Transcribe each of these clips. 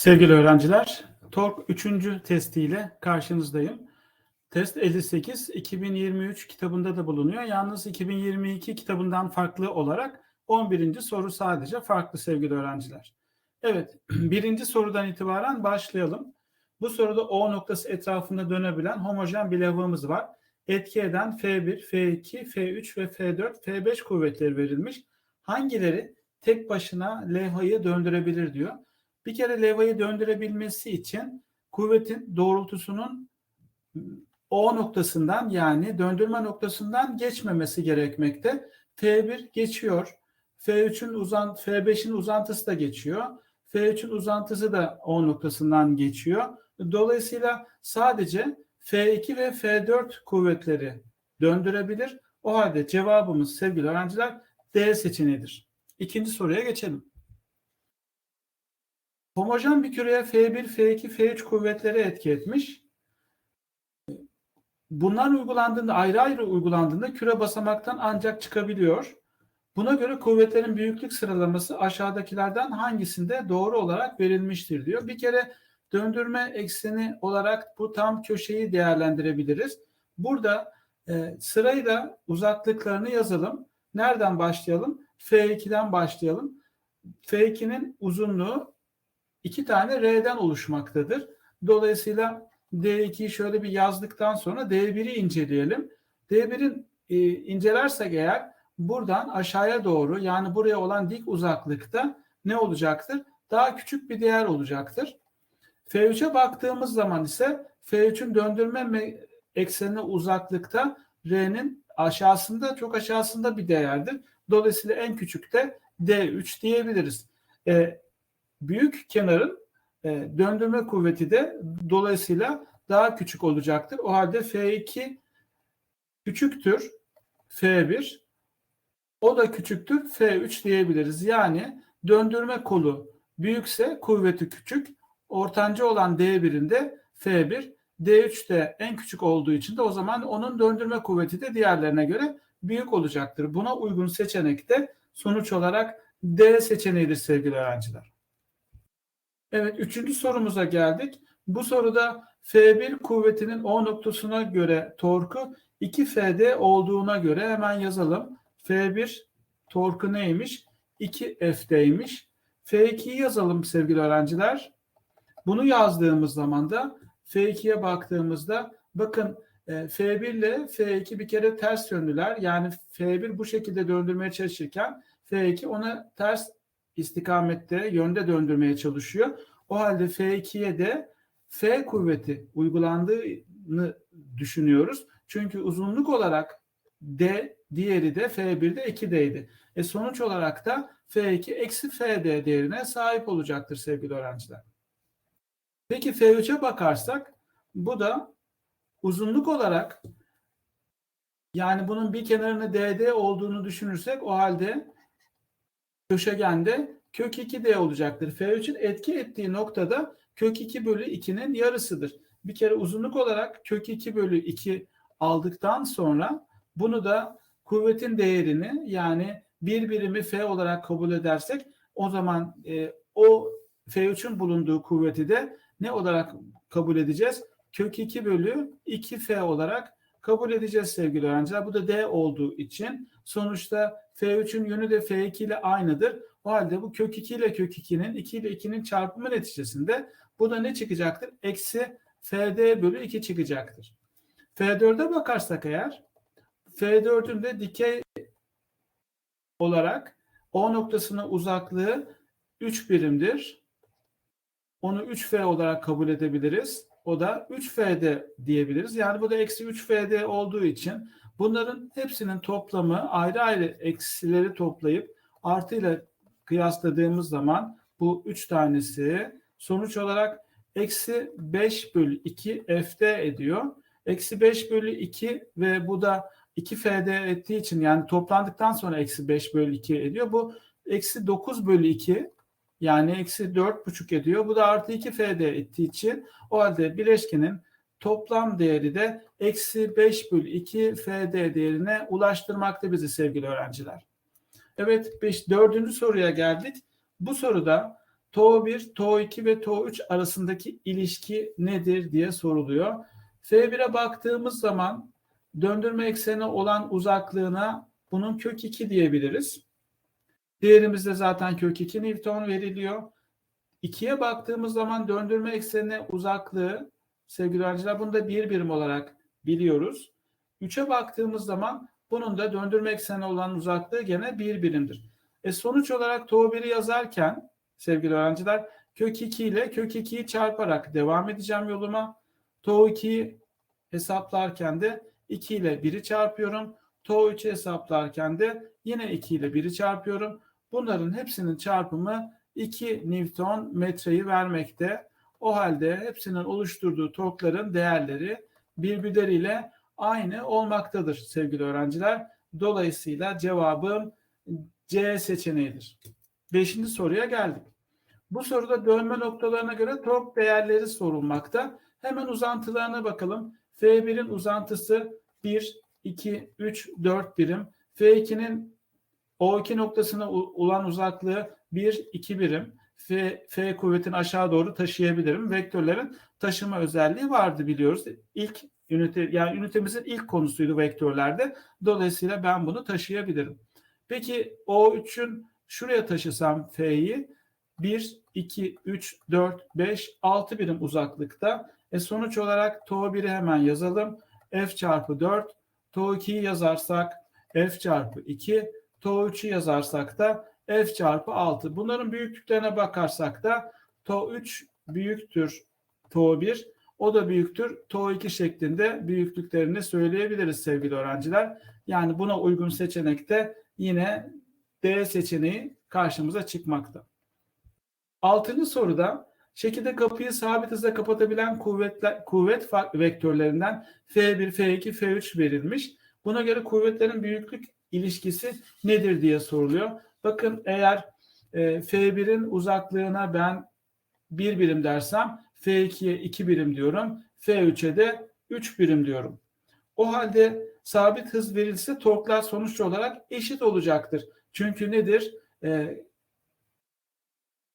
Sevgili öğrenciler, TORK 3. testiyle karşınızdayım. Test 58 2023 kitabında da bulunuyor. Yalnız 2022 kitabından farklı olarak 11. soru sadece farklı sevgili öğrenciler. Evet, birinci sorudan itibaren başlayalım. Bu soruda O noktası etrafında dönebilen homojen bir levhamız var. Etki eden F1, F2, F3 ve F4, F5 kuvvetleri verilmiş. Hangileri tek başına levhayı döndürebilir diyor. Bir kere levhayı döndürebilmesi için kuvvetin doğrultusunun O noktasından yani döndürme noktasından geçmemesi gerekmekte. F1 geçiyor. F3'ün uzant F5'in uzantısı da geçiyor. F3'ün uzantısı da O noktasından geçiyor. Dolayısıyla sadece F2 ve F4 kuvvetleri döndürebilir. O halde cevabımız sevgili öğrenciler D seçeneğidir. İkinci soruya geçelim. Homojen bir küreye F1, F2, F3 kuvvetleri etki etmiş. Bunlar uygulandığında ayrı ayrı uygulandığında küre basamaktan ancak çıkabiliyor. Buna göre kuvvetlerin büyüklük sıralaması aşağıdakilerden hangisinde doğru olarak verilmiştir diyor. Bir kere döndürme ekseni olarak bu tam köşeyi değerlendirebiliriz. Burada e, sırayla uzaklıklarını yazalım. Nereden başlayalım? F2'den başlayalım. F2'nin uzunluğu iki tane R'den oluşmaktadır. Dolayısıyla D2'yi şöyle bir yazdıktan sonra D1'i inceleyelim. D1'in e, incelersek eğer buradan aşağıya doğru yani buraya olan dik uzaklıkta ne olacaktır? Daha küçük bir değer olacaktır. F3'e baktığımız zaman ise F3'ün döndürme eksenine uzaklıkta R'nin aşağısında çok aşağısında bir değerdir. Dolayısıyla en küçük de D3 diyebiliriz. E, büyük kenarın e, döndürme kuvveti de dolayısıyla daha küçük olacaktır. O halde F2 küçüktür F1 o da küçüktür F3 diyebiliriz. Yani döndürme kolu büyükse kuvveti küçük. Ortanca olan D1'in de F1 D3 de en küçük olduğu için de o zaman onun döndürme kuvveti de diğerlerine göre büyük olacaktır. Buna uygun seçenek de sonuç olarak D seçeneğidir sevgili öğrenciler. Evet üçüncü sorumuza geldik. Bu soruda F1 kuvvetinin O noktasına göre torku 2F'de olduğuna göre hemen yazalım. F1 torku neymiş? 2F'deymiş. F2'yi yazalım sevgili öğrenciler. Bunu yazdığımız zaman da F2'ye baktığımızda bakın e, F1 ile F2 bir kere ters yönlüler. Yani F1 bu şekilde döndürmeye çalışırken F2 ona ters istikamette yönde döndürmeye çalışıyor. O halde F2'ye de F kuvveti uygulandığını düşünüyoruz. Çünkü uzunluk olarak D, diğeri de F1'de 2D'ydi. E sonuç olarak da F2 eksi FD değerine sahip olacaktır sevgili öğrenciler. Peki F3'e bakarsak bu da uzunluk olarak yani bunun bir kenarını DD olduğunu düşünürsek o halde köşegende kök 2D olacaktır. F3'ün etki ettiği noktada kök 2 bölü 2'nin yarısıdır. Bir kere uzunluk olarak kök 2 bölü 2 aldıktan sonra bunu da kuvvetin değerini yani bir birimi F olarak kabul edersek o zaman e, o F3'ün bulunduğu kuvveti de ne olarak kabul edeceğiz? Kök 2 bölü 2F olarak kabul edeceğiz sevgili öğrenciler. Bu da D olduğu için sonuçta F3'ün yönü de F2 ile aynıdır. O halde bu kök 2 ile kök 2'nin 2 ile 2'nin çarpımı neticesinde bu da ne çıkacaktır? Eksi FD bölü 2 çıkacaktır. F4'e bakarsak eğer F4'ün de dikey olarak O noktasına uzaklığı 3 birimdir. Onu 3F olarak kabul edebiliriz. O da 3F'de diyebiliriz. Yani bu da eksi 3F'de olduğu için bunların hepsinin toplamı ayrı ayrı eksileri toplayıp artıyla kıyasladığımız zaman bu 3 tanesi sonuç olarak eksi 5 bölü 2 F'de ediyor. Eksi 5 bölü 2 ve bu da 2 F'de ettiği için yani toplandıktan sonra eksi 5 bölü 2 ediyor. Bu eksi 9 bölü 2 yani eksi dört buçuk ediyor. Bu da artı 2 FD ettiği için o halde bileşkenin toplam değeri de eksi 5 bölü 2 FD değerine ulaştırmakta bizi sevgili öğrenciler. Evet beş, dördüncü soruya geldik. Bu soruda TO1, TO2 ve TO3 arasındaki ilişki nedir diye soruluyor. F1'e baktığımız zaman döndürme ekseni olan uzaklığına bunun kök 2 diyebiliriz. Diğerimizde zaten kök 2 Newton veriliyor. 2'ye baktığımız zaman döndürme eksenine uzaklığı sevgili öğrenciler bunu da bir birim olarak biliyoruz. 3'e baktığımız zaman bunun da döndürme ekseni olan uzaklığı gene bir birimdir. E sonuç olarak TO1'i yazarken sevgili öğrenciler kök 2 ile kök 2'yi çarparak devam edeceğim yoluma. TO2'yi hesaplarken de 2 ile 1'i çarpıyorum. TO3'ü hesaplarken de yine 2 ile 1'i çarpıyorum. Bunların hepsinin çarpımı 2 Newton metreyi vermekte. O halde hepsinin oluşturduğu torkların değerleri birbirleriyle aynı olmaktadır sevgili öğrenciler. Dolayısıyla cevabım C seçeneğidir. Beşinci soruya geldik. Bu soruda dönme noktalarına göre tork değerleri sorulmakta. Hemen uzantılarına bakalım. F1'in uzantısı 1, 2, 3, 4 birim. F2'nin O2 noktasına olan uzaklığı 1, 2 birim. F, F kuvvetini aşağı doğru taşıyabilirim. Vektörlerin taşıma özelliği vardı biliyoruz. İlk ünite yani ünitemizin ilk konusuydu vektörlerde. Dolayısıyla ben bunu taşıyabilirim. Peki O3'ün şuraya taşısam F'yi 1, 2, 3, 4, 5, 6 birim uzaklıkta. E sonuç olarak TO1'i hemen yazalım. F çarpı 4. TO2'yi yazarsak F çarpı 2. TO3'ü yazarsak da F çarpı 6. Bunların büyüklüklerine bakarsak da TO3 büyüktür TO1. O da büyüktür TO2 şeklinde büyüklüklerini söyleyebiliriz sevgili öğrenciler. Yani buna uygun seçenekte yine D seçeneği karşımıza çıkmakta. Altıncı soruda şekilde kapıyı sabit hızla kapatabilen kuvvetler, kuvvet vektörlerinden F1, F2, F3 verilmiş. Buna göre kuvvetlerin büyüklük ilişkisi nedir diye soruluyor. Bakın eğer e, F1'in uzaklığına ben 1 birim dersem F2'ye 2 birim diyorum. F3'e de 3 birim diyorum. O halde sabit hız verilse torklar sonuç olarak eşit olacaktır. Çünkü nedir? E,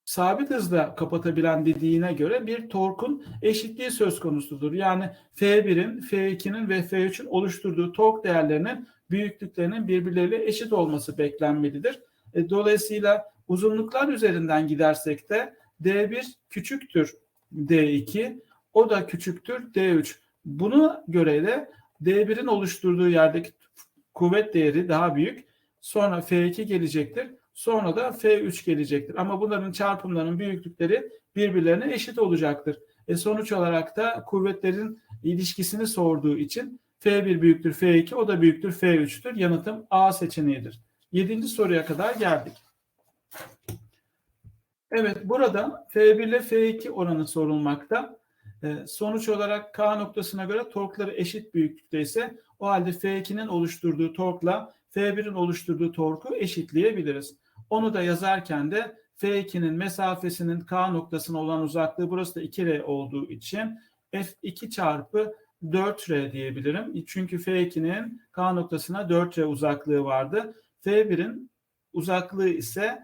sabit hızla kapatabilen dediğine göre bir torkun eşitliği söz konusudur. Yani F1'in, F2'nin ve F3'ün oluşturduğu tork değerlerinin büyüklüklerinin birbirleriyle eşit olması beklenmelidir. E, dolayısıyla uzunluklar üzerinden gidersek de D1 küçüktür D2, o da küçüktür D3. Buna göre de D1'in oluşturduğu yerdeki kuvvet değeri daha büyük. Sonra F2 gelecektir. Sonra da F3 gelecektir. Ama bunların çarpımlarının büyüklükleri birbirlerine eşit olacaktır. E sonuç olarak da kuvvetlerin ilişkisini sorduğu için F1 büyüktür F2 o da büyüktür F3'tür. Yanıtım A seçeneğidir. Yedinci soruya kadar geldik. Evet burada F1 ile F2 oranı sorulmakta. Ee, sonuç olarak K noktasına göre torkları eşit büyüklükte ise o halde F2'nin oluşturduğu torkla F1'in oluşturduğu torku eşitleyebiliriz. Onu da yazarken de F2'nin mesafesinin K noktasına olan uzaklığı burası da 2R olduğu için F2 çarpı 4R diyebilirim. Çünkü F2'nin K noktasına 4R uzaklığı vardı. F1'in uzaklığı ise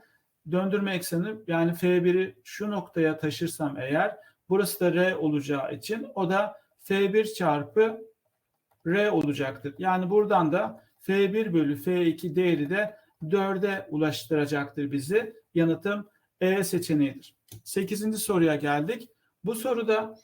döndürme ekseni yani F1'i şu noktaya taşırsam eğer burası da R olacağı için o da F1 çarpı R olacaktır. Yani buradan da F1 bölü F2 değeri de 4'e ulaştıracaktır bizi. Yanıtım E seçeneğidir. 8. soruya geldik. Bu soruda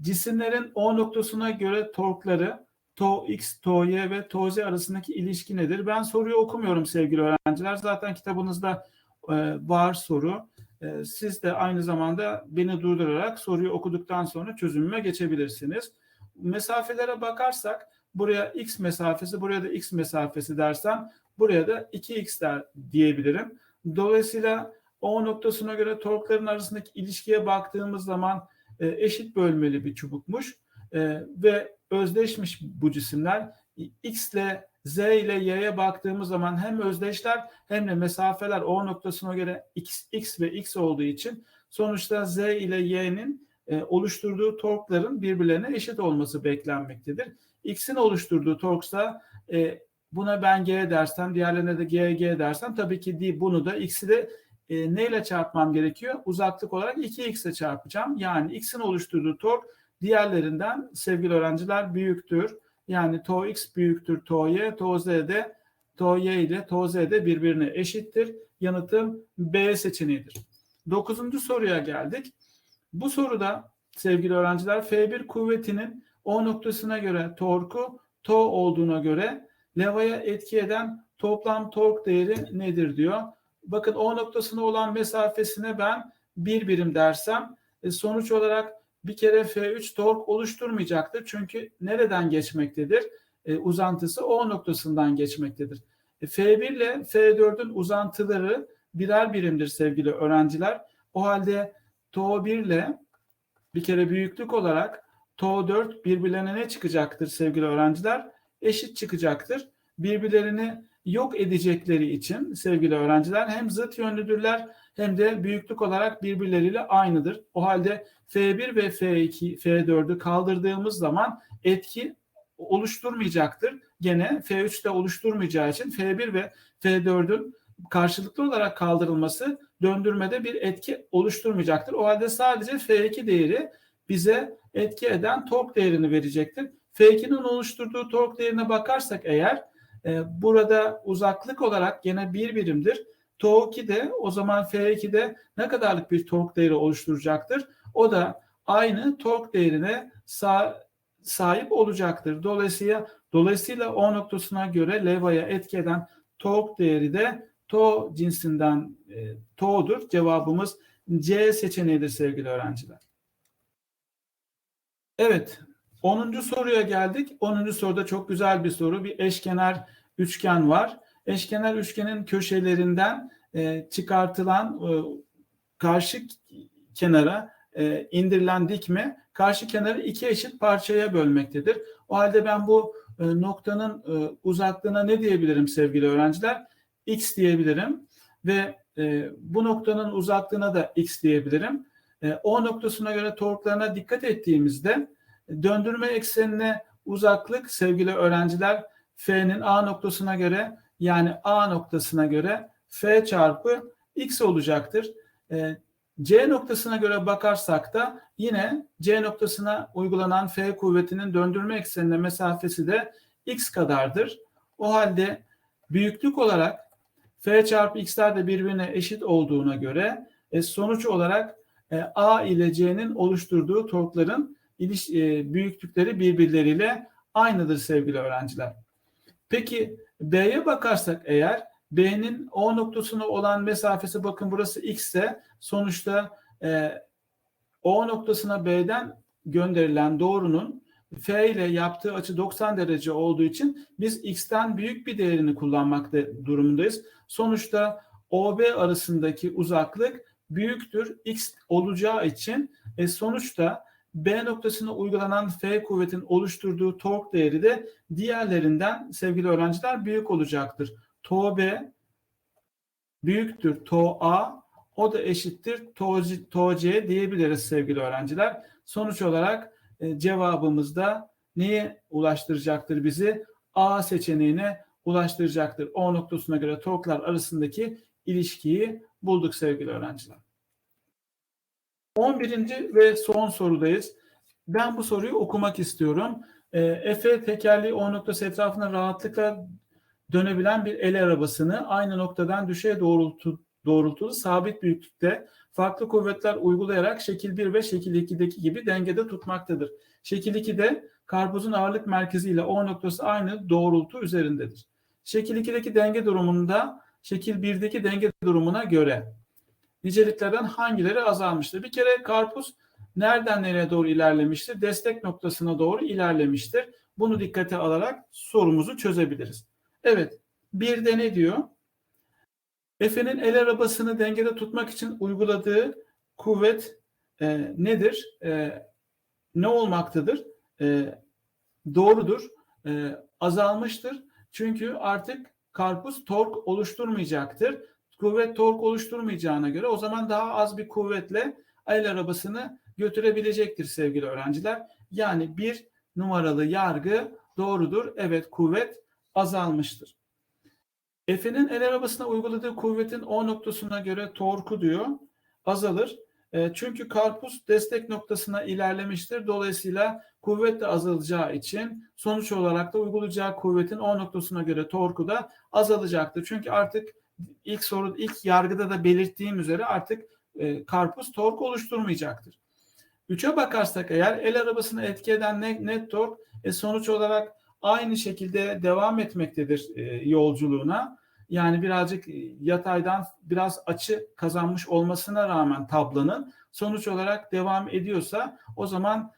cisimlerin O noktasına göre torkları TO X, TO Y ve TO Z arasındaki ilişki nedir? Ben soruyu okumuyorum sevgili öğrenciler. Zaten kitabınızda e, var soru. E, siz de aynı zamanda beni durdurarak soruyu okuduktan sonra çözümüme geçebilirsiniz. Mesafelere bakarsak buraya X mesafesi, buraya da X mesafesi dersem buraya da 2X der diyebilirim. Dolayısıyla O noktasına göre torkların arasındaki ilişkiye baktığımız zaman e, eşit bölmeli bir çubukmuş ve özdeşmiş bu cisimler. X ile Z ile Y'ye baktığımız zaman hem özdeşler hem de mesafeler O noktasına göre X, X ve X olduğu için sonuçta Z ile Y'nin e, oluşturduğu torkların birbirlerine eşit olması beklenmektedir. X'in oluşturduğu torksa e, buna ben G dersem, diğerlerine de G, G dersem tabii ki bunu da X'i de e, neyle çarpmam gerekiyor? Uzaklık olarak 2x ile çarpacağım. Yani x'in oluşturduğu tork diğerlerinden sevgili öğrenciler büyüktür. Yani tau x büyüktür tau y, tau z de tau y ile tau z de birbirine eşittir. Yanıtım B seçeneğidir. Dokuzuncu soruya geldik. Bu soruda sevgili öğrenciler F1 kuvvetinin O noktasına göre torku tau olduğuna göre levaya etki eden toplam tork değeri nedir diyor. Bakın O noktasına olan mesafesine ben bir birim dersem e, sonuç olarak bir kere F3 tork oluşturmayacaktır. Çünkü nereden geçmektedir? E, uzantısı O noktasından geçmektedir. E, F1 ile F4'ün uzantıları birer birimdir sevgili öğrenciler. O halde TO 1 ile bir kere büyüklük olarak TO 4 birbirlerine ne çıkacaktır sevgili öğrenciler? Eşit çıkacaktır. Birbirlerini yok edecekleri için sevgili öğrenciler hem zıt yönlüdürler hem de büyüklük olarak birbirleriyle aynıdır. O halde F1 ve F2, F4'ü kaldırdığımız zaman etki oluşturmayacaktır. Gene F3 de oluşturmayacağı için F1 ve F4'ün karşılıklı olarak kaldırılması döndürmede bir etki oluşturmayacaktır. O halde sadece F2 değeri bize etki eden tork değerini verecektir. F2'nin oluşturduğu tork değerine bakarsak eğer e, burada uzaklık olarak gene bir birimdir. TO2 de o zaman F2'de ne kadarlık bir tork değeri oluşturacaktır? O da aynı tork değerine sağ, sahip olacaktır. Dolayısıyla dolayısıyla O noktasına göre levaya etki eden tork değeri de TO cinsinden e, TO'dur. Cevabımız C seçeneğidir sevgili öğrenciler. Evet. 10. soruya geldik. 10. soruda çok güzel bir soru. Bir eşkenar üçgen var. Eşkenar üçgenin köşelerinden e, çıkartılan e, karşı kenara e, indirilen dikme karşı kenarı iki eşit parçaya bölmektedir. O halde ben bu e, noktanın e, uzaklığına ne diyebilirim sevgili öğrenciler? x diyebilirim ve e, bu noktanın uzaklığına da x diyebilirim. E, o noktasına göre torklarına dikkat ettiğimizde döndürme eksenine uzaklık sevgili öğrenciler F'nin A noktasına göre yani A noktasına göre F çarpı X olacaktır. E, C noktasına göre bakarsak da yine C noktasına uygulanan F kuvvetinin döndürme eksenine mesafesi de X kadardır. O halde büyüklük olarak F çarpı X'ler de birbirine eşit olduğuna göre e, sonuç olarak e, A ile C'nin oluşturduğu torkların iliş, e, büyüklükleri birbirleriyle aynıdır sevgili öğrenciler. Peki B'ye bakarsak eğer B'nin O noktasına olan mesafesi bakın burası X ise sonuçta e, O noktasına B'den gönderilen doğrunun F ile yaptığı açı 90 derece olduğu için biz X'ten büyük bir değerini kullanmakta durumundayız. Sonuçta OB arasındaki uzaklık büyüktür X olacağı için e, sonuçta B noktasına uygulanan F kuvvetin oluşturduğu tork değeri de diğerlerinden sevgili öğrenciler büyük olacaktır. Tau B büyüktür Tau A o da eşittir Tau C diyebiliriz sevgili öğrenciler. Sonuç olarak e, cevabımız da neye ulaştıracaktır bizi? A seçeneğine ulaştıracaktır. O noktasına göre torklar arasındaki ilişkiyi bulduk sevgili öğrenciler. 11. ve son sorudayız. Ben bu soruyu okumak istiyorum. E, Efe tekerleği O noktası etrafında rahatlıkla dönebilen bir el arabasını aynı noktadan düşeye doğrultu, doğrultulu sabit büyüklükte farklı kuvvetler uygulayarak şekil 1 ve şekil 2'deki gibi dengede tutmaktadır. Şekil 2'de karpuzun ağırlık merkezi ile O noktası aynı doğrultu üzerindedir. Şekil 2'deki denge durumunda şekil 1'deki denge durumuna göre niceliklerden hangileri azalmıştır? Bir kere karpuz nereden nereye doğru ilerlemiştir? Destek noktasına doğru ilerlemiştir. Bunu dikkate alarak sorumuzu çözebiliriz. Evet, bir de ne diyor? Efe'nin el arabasını dengede tutmak için uyguladığı kuvvet e, nedir? E, ne olmaktadır? E, doğrudur. E, azalmıştır. Çünkü artık karpuz tork oluşturmayacaktır. Kuvvet tork oluşturmayacağına göre o zaman daha az bir kuvvetle el arabasını götürebilecektir sevgili öğrenciler. Yani bir numaralı yargı doğrudur. Evet kuvvet azalmıştır. Efe'nin el arabasına uyguladığı kuvvetin O noktasına göre torku diyor azalır. E, çünkü karpuz destek noktasına ilerlemiştir. Dolayısıyla kuvvet de azalacağı için sonuç olarak da uygulayacağı kuvvetin O noktasına göre torku da azalacaktır. Çünkü artık ilk soru ilk yargıda da belirttiğim üzere artık e, karpuz tork oluşturmayacaktır. Üçe bakarsak eğer el arabasını etki eden net, net tork e, sonuç olarak aynı şekilde devam etmektedir e, yolculuğuna. Yani birazcık e, yataydan biraz açı kazanmış olmasına rağmen tablanın sonuç olarak devam ediyorsa o zaman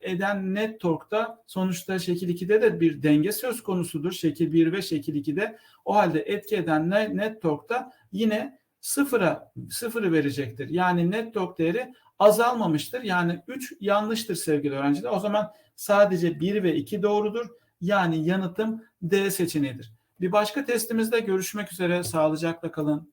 eden net torkta sonuçta şekil 2'de de bir denge söz konusudur. Şekil 1 ve şekil 2'de. O halde etki eden net torkta yine sıfıra sıfırı verecektir. Yani net tork değeri azalmamıştır. Yani 3 yanlıştır sevgili öğrenciler. O zaman sadece 1 ve 2 doğrudur. Yani yanıtım D seçeneğidir. Bir başka testimizde görüşmek üzere. Sağlıcakla kalın.